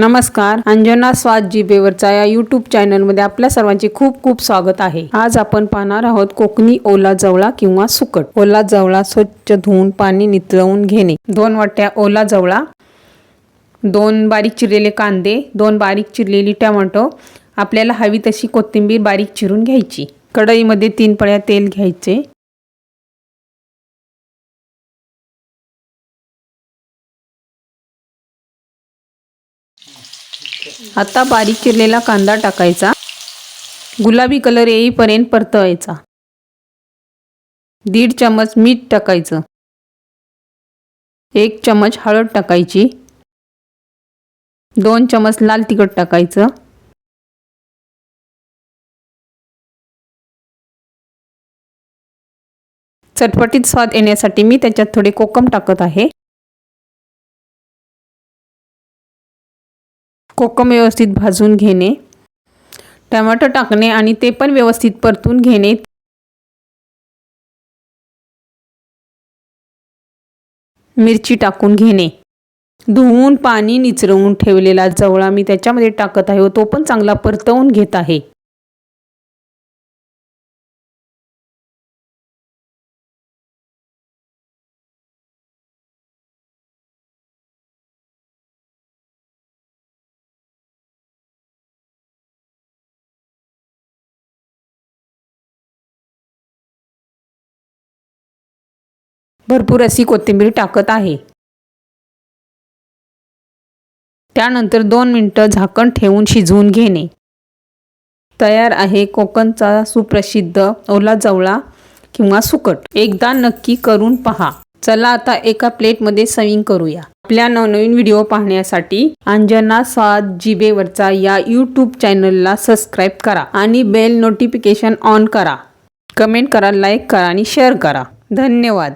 नमस्कार अंजना स्वाद जिबेवरचा या यूट्यूब चॅनलमध्ये आपल्या सर्वांचे खूप खूप स्वागत आहे. आज आपण पाहणार आहोत कोकणी ओला जवळा किंवा सुकट. ओला जवळा स्वच्छ धुवून पाणी नितळवून घेणे. दोन वाट्या ओला जवळा दोन बारीक चिरलेले कांदे दोन बारीक चिरलेली टोमॅटो आपल्याला हवी तशी कोथिंबीर बारीक चिरून घ्यायची. कढईमध्ये तीन पळ्या तेल घ्यायचे. आता बारीक चिरलेला कांदा टाकायचा. गुलाबी कलर येईपर्यंत परतवायचा दीड चमच मीठ टाकायचं. एक चमच हळद टाकायची. दोन चमच लाल तिखट टाकायचं. चटपटीत स्वाद येण्यासाठी मी त्याच्यात थोडे कोकम टाकत आहे. कोकम व्यवस्थित भाजून घेणे टमॅटो टाकणे आणि ते पण व्यवस्थित परतून घेणे. मिरची टाकून घेणे. धुवून पाणी निचरवून ठेवलेला जवळा मी त्याच्यामध्ये टाकत आहे व तो पण चांगला परतवून घेत आहे. भरपूर अशी कोथिंबीर टाकत आहे. त्यानंतर दोन मिनटं झाकण ठेवून शिजवून घेणे. तयार आहे कोकणचा सुप्रसिद्ध ओला जवळा किंवा सुकट. एकदा नक्की करून पहा. चला आता एका प्लेटमध्ये सविंग करूया. आपल्या नवनवीन व्हिडिओ पाहण्यासाठी अंजना स्वाद जिबेवरचा या यूट्यूब चॅनलला सबस्क्राईब करा आणि बेल नोटिफिकेशन ऑन करा. कमेंट करा लाईक करा आणि शेअर करा. धन्यवाद.